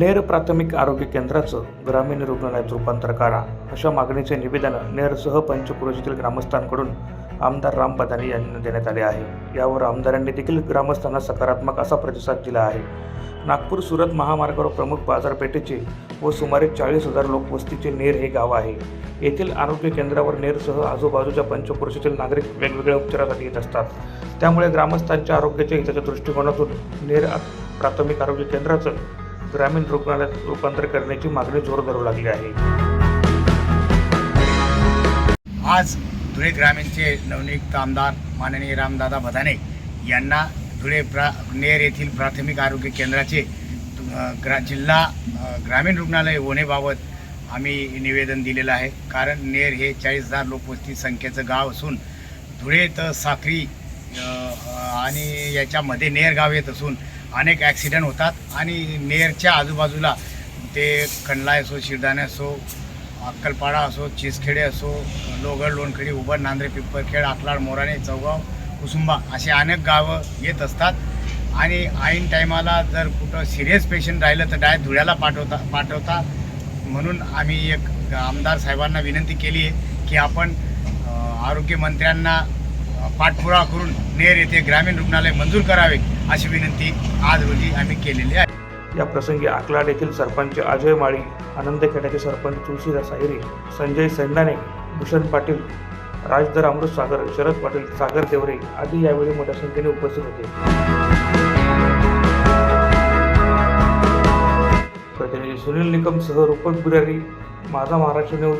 नेर प्राथमिक आरोग्य केंद्राचं ग्रामीण रुग्णालयात रूपांतर करा अशा मागणीचे निवेदन नेरसह पंचक्रोशीतील ग्रामस्थांकडून आमदार राम बदानी यांना देण्यात आले आहे. यावर आमदारांनी देखील ग्रामस्थांना सकारात्मक असा प्रतिसाद दिला आहे. नागपूर सुरत महामार्गावर प्रमुख बाजारपेठेचे व सुमारे चाळीस हजार लोकवस्तीचे नेर हे गाव आहे. येथील आरोग्य केंद्रावर नेरसह आजूबाजूच्या पंचक्रोशीतील नागरिक वेगवेगळ्या उपचारासाठी येत असतात. त्यामुळे ग्रामस्थांच्या आरोग्याच्या हिताच्या दृष्टिकोनातून नेर प्राथमिक आरोग्य केंद्राचं ग्रामीण रुग्णालयात रूपांतर करण्याची मागणी जोर धरू लागली आहे. आज धुळे ग्रामीणचे नवनियुक्त आमदार माननीय रामदादा भदाने यांना धुळे प्रा नेर येथील प्राथमिक आरोग्य केंद्राचे ग्रा जिल्हा ग्रामीण रुग्णालय होण्याबाबत आम्ही निवेदन दिलेलं आहे. कारण नेर हे चाळीस हजार लोकवस्ती संख्येचं गाव असून धुळे तर साखरी आणि याच्यामध्ये नेर गाव येत असून अनेक ॲक्सिडेंट होतात आणि नेरच्या आजूबाजूला ते खंडलाय असो शिरदाणे असो अक्कलपाडा असो चिसखेडे असो लोगड लोणखेडी उबर नांद्रे पिंपरखेड आकलाड मोराणे चौगाव कुसुंबा असे अनेक गावं येत असतात. आणि ऐन टायमाला जर कुठं सिरियस पेशंट राहिलं तर डायरेक्ट धुळ्याला पाठवता पाठवता म्हणून आम्ही एक आमदार साहेबांना विनंती केली आहे की आपण आरोग्यमंत्र्यांना पाठपुरावा करून नेर येथे ग्रामीण रुग्णालय मंजूर करावे अशी विनंती आज रोजी आम्ही केलेली आहे. या प्रसंगी आकलाड येथील सरपंच अजय माळी आनंदखेड्याचे सरपंच तुळशीदास अहिरे संजय सेंडाने भूषण पाटील राजदर अमृत सागर शरद पाटील सागर देवरे आदी यावेळी मोठ्या संख्येने उपस्थित होते. प्रतिनिधी सुनील निकम सह रूपक बिरारी माझा महाराष्ट्र न्यूज